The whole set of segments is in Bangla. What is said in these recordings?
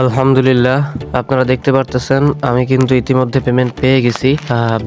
আলহামদুলিল্লাহ, আপনারা দেখতে পারতেছেন, আমি কিন্তু ইতিমধ্যে পেমেন্ট পেয়ে গেছি।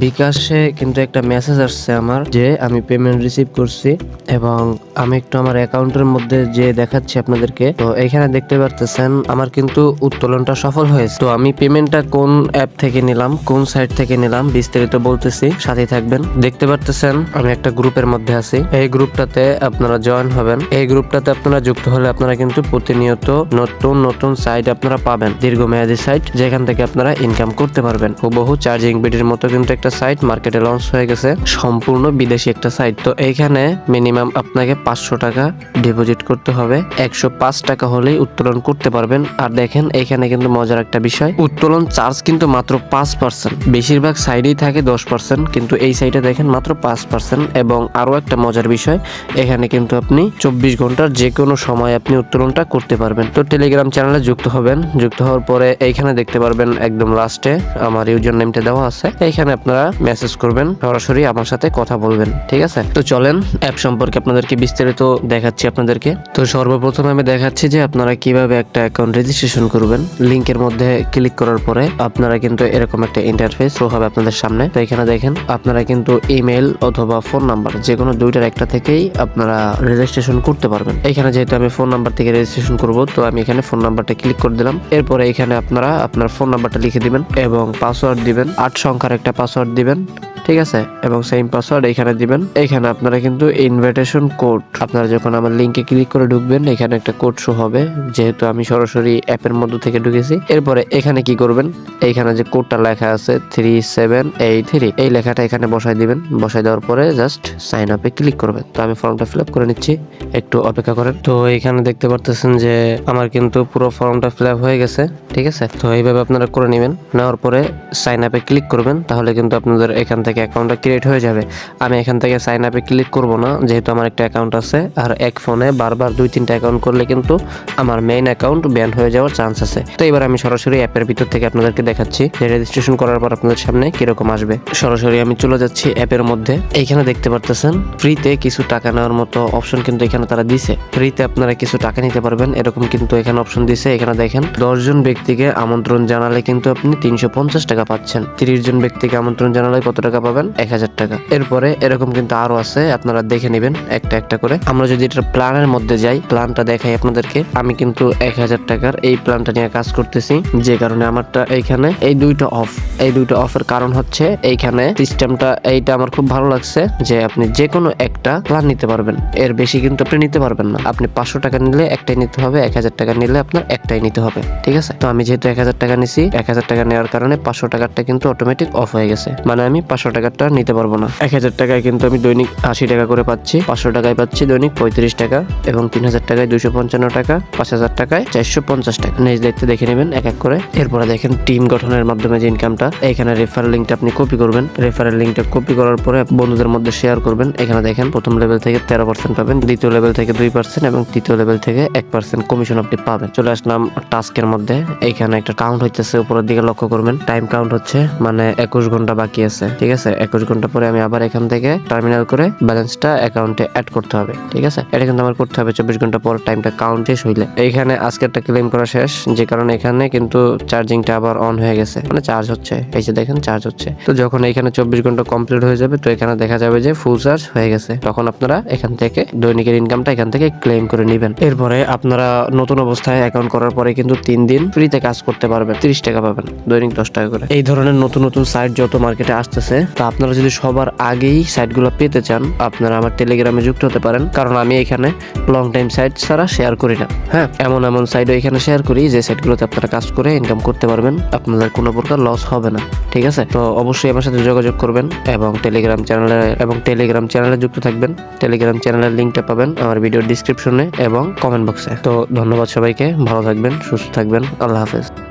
বিকাশে কিন্তু একটা মেসেজ আসছে আমার যে আমি পেমেন্ট রিসিভ করছি এবং আমি একটু আমার অ্যাকাউন্টের মধ্যে যে দেখাচ্ছি আপনাদেরকে। তো এখানে দেখতে পারতেছেন, আমার কিন্তু উত্তোলনটা সফল হয়েছে। তো আমি পেমেন্টটা কোন অ্যাপ থেকে নিলাম, কোন সাইট থেকে নিলাম, বিস্তারিত বলতেছি, সাথে থাকবেন। দেখতে পারতেছেন, আমি একটা গ্রুপের মধ্যে আছি। এই গ্রুপটাতে আপনারা জয়েন হবেন। এই গ্রুপটাতে আপনারা যুক্ত হলে আপনারা কিন্তু প্রতিনিয়ত নতুন নতুন সাইট আপনারা পাবেন দীর্ঘমেয়াদী সাইট যেখান থেকে আপনারা ইনকাম করতে পারবেন। হুবহু চার্জিং বিডির মতো কিন্তু একটা সাইট মার্কেটে লঞ্চ হয়ে গেছে। সম্পূর্ণ বিদেশি একটা সাইট তো এইখানে মিনিমাম আপনাকে পাঁচশো টাকা ডিপোজিট করতে হবে। একশো পাঁচ টাকা হলেই উত্তোলন করতে পারবেন। আর দেখেন এইখানে কিন্তু মজার একটা বিষয়, উত্তোলন চার্জ কিন্তু মাত্র পাঁচ পার্সেন্ট বেশিরভাগ সাইডেই থাকে দশ পার্সেন্ট কিন্তু এই সাইডে দেখেন মাত্র পাঁচ পার্সেন্ট এবং আরও একটা মজার বিষয়, এখানে কিন্তু আপনি চব্বিশ ঘণ্টার যে কোনো সময় আপনি উত্তোলনটা করতে পারবেন। তো টেলিগ্রাম চ্যানেলে যুক্ত হবেন। যুক্ত হওয়ার পরে এইখানে দেখতে পারবেন একদম লাস্টে আমার ইউজার নেমটা দেওয়া আছে। এইখানে আপনারা মেসেজ করবেন, সরাসরি আমার সাথে কথা বলবেন, ঠিক আছে? তো চলেন অ্যাপ সম্পর্কে আপনাদেরকে বিস্তারিত দেখাচ্ছি আপনাদেরকে। তো সর্বপ্রথম আমি দেখাচ্ছি যে আপনারা কীভাবে একটা অ্যাকাউন্ট রেজিস্ট্রেশন করবেন। লিংকের মধ্যে ক্লিক করার পরে আপনারা কিন্তু এরকম একটা ইন্টারফেস শো হবে আপনাদের সামনে। তো এখানে দেখেন, আপনারা কিন্তু ইমেল অথবা ফোন নাম্বার যে কোনো দুইটার একটা থেকেই আপনারা রেজিস্ট্রেশন করতে পারবেন। এখানে যেহেতু আমি ফোন নাম্বার থেকে রেজিস্ট্রেশন করব, তো আমি এখানে ফোন নাম্বারটা ক্লিক করে দিলাম। এরপরে এখানে আপনারা আপনার ফোন নাম্বারটা লিখে দিবেন এবং পাসওয়ার্ড দিবেন। আট সংখ্যার একটা পাসওয়ার্ড দিবেন, ঠিক আছে? এবং সেম পাসওয়ার্ড এখানে দিবেন। এখানে আপনারা কিন্তু ইনভাইটেশন কোড আপনারা যখন আমার লিংকে ক্লিক করে ঢুকবেন, এখানে একটা কোড শো হবে, যেহেতু আমি সরাসরি অ্যাপের মধ্যে থেকে ঢুকেছি। এরপরে এখানে কি করবেন? এইখানে যে কোডটা লেখা আছে থ্রি সেভেন এইট থ্রি এই লেখাটা এখানে বসাই দিবেন। বসায় দেওয়ার পরে জাস্ট সাইন আপে ক্লিক করবেন। তো আমি ফর্মটা ফিল আপ করে নিচ্ছি। একটু অপেক্ষা করেন। তো এখানে দেখতে পারতেছেন যে, আমার কিন্তু পুরো ফর্মটা ফিল আপ হয়ে গেছে, ঠিক আছে? তো এইভাবে আপনারা করে নেবেন। নেওয়ার পরে সাইন আপে ক্লিক করবেন, তাহলে কিন্তু আপনাদের এখান থেকে অ্যাকাউন্টটা ক্রিয়েট হয়ে যাবে। আমি এখান থেকে সাইন আপে ক্লিক করব না, যেহেতু আমার একটা অ্যাকাউন্ট আছে, আর এক ফোনে বারবার দুই তিনটা অ্যাকাউন্ট করলে কিন্তু আমার মেইন অ্যাকাউন্ট ব্যান হয়ে যাওয়ার চান্স আছে। তো এবার আমি সরাসরি অ্যাপের ভিতর থেকে আপনাদেরকে দেখাচ্ছি, যে রেজিস্ট্রেশন করার পর আপনাদের সামনে কীরকম আসবে। সরাসরি আমি চলে যাচ্ছি অ্যাপের মধ্যে। এইখানে দেখতে পারতেছেন ফ্রিতে কিছু টাকা নেওয়ার মতো অপশন কিন্তু এখানে তারা দিছে। ফ্রিতে আপনারা কিছু টাকা নিতে পারবেন, এরকম কিন্তু এখানে অপশন দিছে। এখানে দেখেন দশ জন ব্যক্তিকে আমন্ত্রণ জানালে কিন্তু আপনি তিনশো পঞ্চাশ টাকা পাচ্ছেন। তিরিশ জন ব্যক্তিকে আমন্ত্রণ জানালে কত টাকা পাবেন? এক হাজার টাকা। এরপরে এরকম কিন্তু আরও আছে, আপনারা দেখে নেবেন একটা একটা করে। আমরা যদি এটা প্ল্যানের মধ্যে যাই, প্ল্যানটা দেখাই আপনাদেরকে। আমি কিন্তু এক হাজার টাকার এই প্ল্যানটা নিয়ে কাজ করতেছি, যে কারণে আমারটা এইখানে এই দুইটা অফ এই দুইটা অফের কারণ হচ্ছে এইখানে সিস্টেমটা এইটা আমার খুব ভালো লাগছে যে আপনি যে কোনো একটা প্ল্যান নিতে পারবেন। এর বেশি কিন্তু আপনি নিতে পারবেন না। আপনি পাঁচশো টাকা নিলে একটাই নিতে হবে, এক হাজার টাকা নিলে আপনার একটাই নিতে হবে। ঠিক আছে? তো আমি যেহেতু এক হাজার টাকা নিছি, এক হাজার টাকা নেওয়ার কারণে পাঁচশো টাকারটা কিন্তু অটোমেটিক অফ হয়ে গেছে। মানে আমি পাঁচশো টাকারটা নিতে পারব না। এক হাজার টাকায় কিন্তু আমি দৈনিক আশি টাকা করে পাচ্ছি, পাঁচশো টাকায় পাচ্ছি দৈনিক পঁয়ত্রিশ টাকা এবং তিন হাজার টাকায় দুশো পঞ্চান্ন টাকা, পাঁচ হাজার টাকায় চারশো পঞ্চাশ টাকা। নিজ দায়িত্বে দেখে নেবেন এক এক করে। এরপরে দেখেন টিম গঠনের মাধ্যমে যে ইনকামটা এখানে রেফারেল লিঙ্কটা আপনি কপি করবেন। রেফারেল লিঙ্কটা কপি করার পরে বন্ধুদের মধ্যে শেয়ার করবেন। এখানে দেখেন প্রথম লেভেল থেকে তেরো পার্সেন্ট পাবেন, দ্বিতীয় লেভেল থেকে দুই পার্সেন্ট এবং তৃতীয় লেভেল থেকে এক পার্সেন্ট কমিশন আপনি পাবেন। চলে আসলাম টাস্কের মধ্যে। এইখানে একটা কাউন্ট হইতেছে, উপরের দিকে লক্ষ্য করবেন। টাইম কাউন্ট হচ্ছে মানে একুশ ঘণ্টা বাকি আছে, ঠিক আছে? একুশ ঘণ্টা পরে আমি আবার এখান থেকে টার্মিনাল করে ব্যালেন্সটা অ্যাকাউন্টে অ্যাড করতে হবে, ঠিক আছে? এটা কিন্তু আমার করতে হবে, চব্বিশ ঘণ্টা পর টাইমটা কাউন্ট শেষ হইলে। এইখানে আজকেরটা ক্লেম করা শেষ, যে কারণে এখানে কিন্তু চার্জিংটা আবার অন হয়ে গেছে। মানে চার্জ হচ্ছে, এই যে দেখেন চার্জ হচ্ছে। তো যখন এখানে চব্বিশ ঘণ্টা কমপ্লিট হয়ে যাবে, তো এখানে দেখা যাবে যে ফুল চার্জ হয়ে গেছে। তখন আপনারা এখান থেকে দৈনিকের ইনকামটা এখান থেকে ক্লেম করে নেবেন। এরপরে আপনারা নতুন অবস্থায় অ্যাকাউন্ট করার পরে কিন্তু তিন দিন ফ্রিতে কাজ করতে পারবেন, তিরিশ টাকা পাবেন, দৈনিক দশ টাকা করে। এই ধরনের নতুন নতুন সাইট যত মার্কেটে আসতেছে, তা আপনারা যদি সবার আগেই সাইটগুলো পেতে চান, আপনারা আমার টেলিগ্রামে যুক্ত হতে পারেন, কারণ আমি এখানে লং টাইম সাইট ছাড়া শেয়ার করি না। হ্যাঁ এমন এমন সাইটও এখানে শেয়ার করি, যে সাইটগুলোতে আপনারা কাজ করে ইনকাম করতে পারবেন, আপনাদের কোনো প্রকার লস হবে না, ঠিক আছে? তো অবশ্যই আমার সাথে যোগাযোগ করবেন এবং টেলিগ্রাম চ্যানেলে এবং টেলিগ্রাম চ্যানেলে যুক্ত থাকবেন। টেলিগ্রাম চ্যানেলের লিঙ্কটা পাবেন আমার ভিডিওর ডিসক্রিপশনে এবং কমেন্ট বক্সে তো ধন্যবাদ সবাইকে, ভালো থাকবেন, সুস্থ থাকবেন আল্লাহ হাফেজ।